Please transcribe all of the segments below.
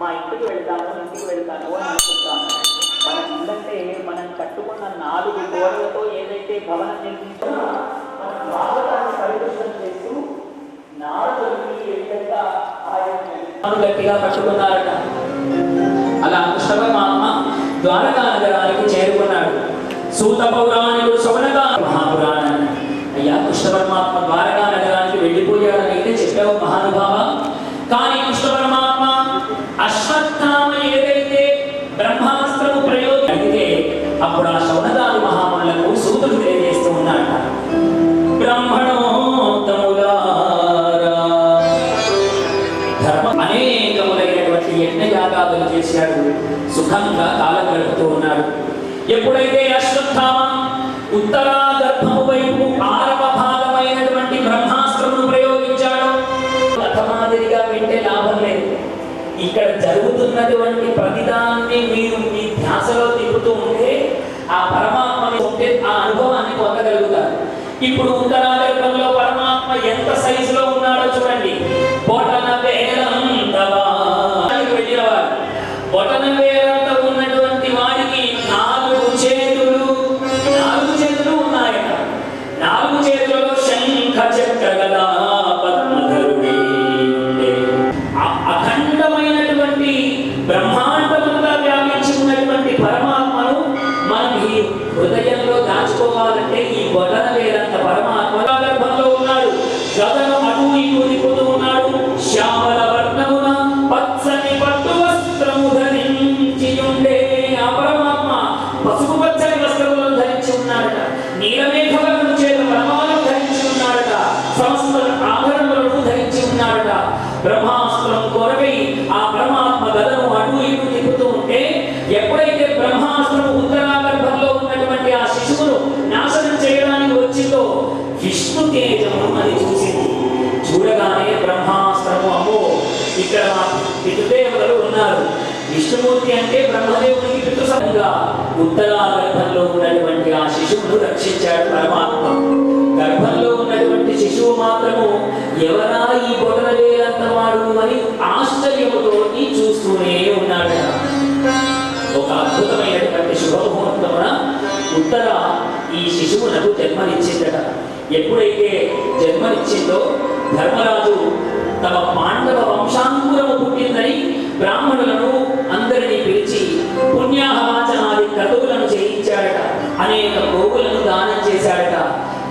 మా ఇంటికి వెళ్తాను ఇంటికి వెళ్తాను అని అనుకుంటాను. మనం ఇల్లంటే మనం కట్టుకున్న నాలుగు గోడలతో ఏదైతే భవనం నిర్మించామో మనం భాగవతాన్ని పరిపుష్టం చేస్తూ నాలుగు ఏ విధంగా ఆయన గట్టిగా పట్టుకున్నారట అలా కృష్ణపరమాత్మ ద్వారకా నగరానికి చేరుకున్నాడు. సూత పౌరాణికుడు శవనగా మహాపురాణాన్ని. అయ్యా కృష్ణ పరమాత్మ ద్వారకా నగరానికి వెళ్ళిపోయాడని అయితే చెప్పావు మహానుభావ. చేశాడు. సుఖంగా కాలం గడుపుతూ ఉన్నాడు. ఎప్పుడైతే అశ్వత్థామ ఉత్తరా గర్భము వైపు ఆరవ భాగమైనటువంటి బ్రహ్మాస్త్రమును ప్రయోగించాడు మాదిరిగా పెట్టే లాభం లేదు. ఇక్కడ జరుగుతున్నటువంటి ప్రతిదాన్ని మీరు మీ ధ్యాసలో తిప్పుతూ ఉంటే ఆ పరమాత్మని ఉంటే ఆ అనుభవాన్ని పొందగలుగుతారు. ఇప్పుడు ఉత్తరా హృదయంలో దాచుకోవాలంటే ఈ బొటన వేలంత ఇక్కడ పితృదేవతలు ఉన్నారు. విష్ణుమూర్తి అంటే బ్రహ్మదేవునికి పితృసంగా. ఉత్తరాగర్భంలో ఉన్నటువంటి ఆ శిశువును రక్షించాడు పరమాత్మ. గర్భంలో ఉన్నటువంటి శిశువు మాత్రము ఎవరా ఈ బొటన వేలంత వాడు అని ఆశ్చర్యముతో చూస్తూనే ఉన్నాడు. ఒక అద్భుతమైనటువంటి శుభముహూర్తమున ఉత్తర ఈ శిశువునకు జన్మనిచ్చిందట. ఎప్పుడైతే జన్మనిచ్చిందో ధర్మరాజు తమ పాండవ వంశాంకురము పుట్టిందని బ్రాహ్మణులను అందరినీ పిలిచి పుణ్యాహవాచనాది క్రతువులను చేయించాడట. అనేక గోవులను దానం చేశాడట.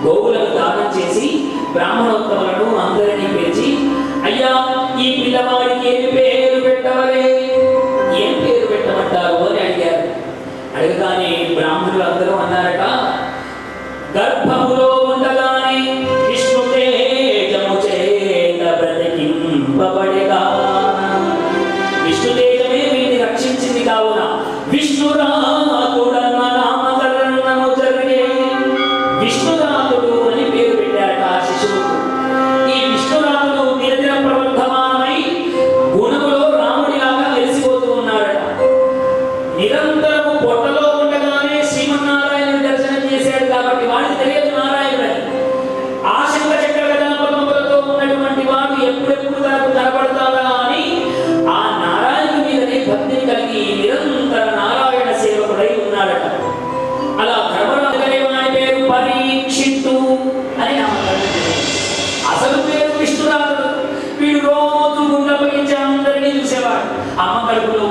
గోవులను దానం చేసి బ్రాహ్మణోత్తములను అందరినీ పిలిచి sono అమ్మ కడుపులో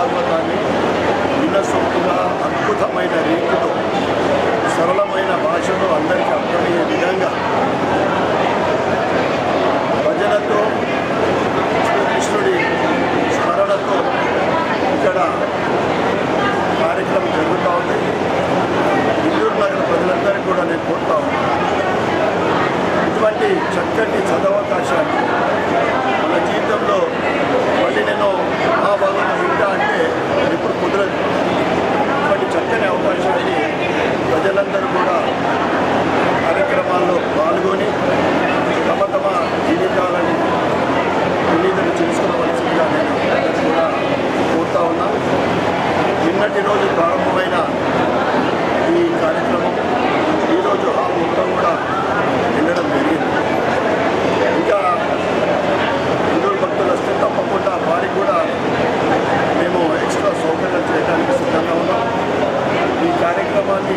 పర్వతాన్ని వినసొప్పుగా అద్భుతమైన రీతితో సరళమైన భాషలో అందరికీ అర్థమయ్యే విధంగా భజనతో కృష్ణుడి స్మరణతో ఇక్కడ కార్యక్రమం జరుగుతూ ఉంది. నెల్లూరు నగర ప్రజలందరికీ కూడా నేను కోరుతా ఉన్నాను ఇటువంటి చక్కటి చదవకాశాన్ని మన జీవితంలో మళ్ళీ నేను మహాభాగవతం ప్రజలందరూ కూడా కార్యక్రమాల్లో పాల్గొని తమ తమ జీవితాలని పునీతలు చేసుకోవలసిందిగా నేను కూడా కోరుతా ఉన్నా. నిన్నటి రోజు ప్రారంభమైన ఈ కార్యక్రమం ఈరోజు ఆ మొత్తం కూడా వెళ్ళడం జరిగింది. ఇంకా హిందూ భక్తులు వస్తే తప్పకుండా వారికి కూడా మేము ఎక్స్ట్రా సౌకర్యం చేయడానికి సిద్ధంగా ఉన్నాం. ఈ కార్యక్రమాన్ని